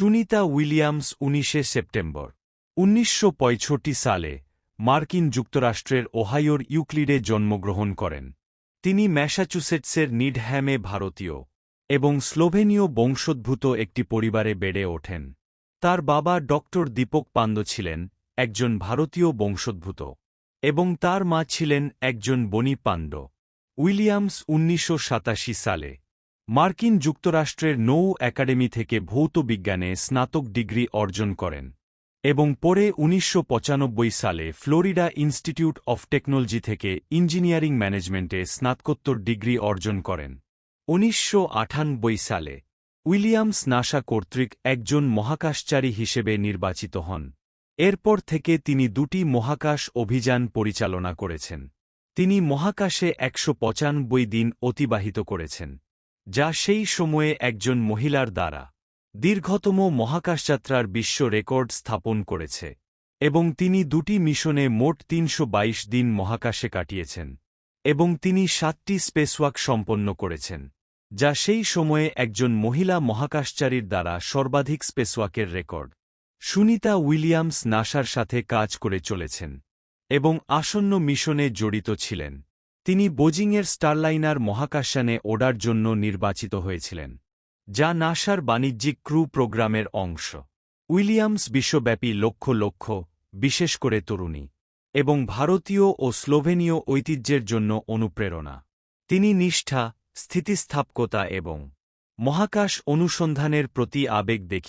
Sunita Williams উনিশে September, উনিশশো পঁয়ষট্টি সালে মার্কিন যুক্তরাষ্ট্রের ওহাইওর ইউক্লিডে জন্মগ্রহণ করেন। তিনি ম্যাসাচুসেটসের নিডহ্যামে ভারতীয় এবং স্লোভেনীয় বংশোদ্ভূত একটি পরিবারে বেড়ে ওঠেন। তার বাবা ডক্টর দীপক পান্দ ছিলেন একজন ভারতীয় বংশোদ্ভূত এবং তার মা ছিলেন একজন বনি পান্ড উইলিয়ামস উনিশশো সাতাশি সালে মার্কিন যুক্তরাষ্ট্রের নৌ একাডেমি থেকে ভৌত বিজ্ঞানে স্নাতক ডিগ্রি অর্জন করেন এবং পরে উনিশশো পঁচানব্বই সালে ফ্লোরিডা ইনস্টিটিউট অফ টেকনোলজি থেকে ইঞ্জিনিয়ারিং ম্যানেজমেন্টে স্নাতকোত্তর ডিগ্রি অর্জন করেন। উনিশশো সালে উইলিয়ামস নাসা কর্তৃক একজন মহাকাশচারী হিসেবে নির্বাচিত হন। এরপর থেকে তিনি দুটি মহাকাশ অভিযান পরিচালনা করেছেন। তিনি মহাকাশে একশো পঁচানব্বই দিন অতিবাহিত করেছেন। যা সেই সময়ে একজন মহিলার দ্বারা দীর্ঘতম মহাকাশযাত্রার বিশ্ব রেকর্ড স্থাপন করেছে, এবং তিনি দুটি মিশনে মোট তিনশো বাইশ দিন মহাকাশে কাটিয়েছেন, এবং তিনি সাতটি স্পেসওয়াক সম্পন্ন করেছেন, যা সেই সময়ে একজন মহিলা মহাকাশচারীর দ্বারা সর্বাধিক স্পেসওয়াকের রেকর্ড। সুনিতা উইলিয়ামস নাসার সাথে কাজ করে চলেছেন, এবং আসন্ন মিশনে জড়িত ছিলেন। তিনি বোজিংয়ের স্টারলাইনার মহাকাশযানে ওড়ার জন্য নির্বাচিত হয়েছিলেন, যা নাসার বাণিজ্যিক ক্রু প্রোগ্রামের অংশ। উইলিয়ামস বিশ্বব্যাপী লক্ষ লক্ষ, বিশেষ করে তরুণী, এবং ভারতীয় ও স্লোভেনীয় ঐতিহ্যের জন্য অনুপ্রেরণা। তিনি নিষ্ঠা, স্থিতিস্থাপকতা এবং মহাকাশ অনুসন্ধানের প্রতি আবেগ দেখি।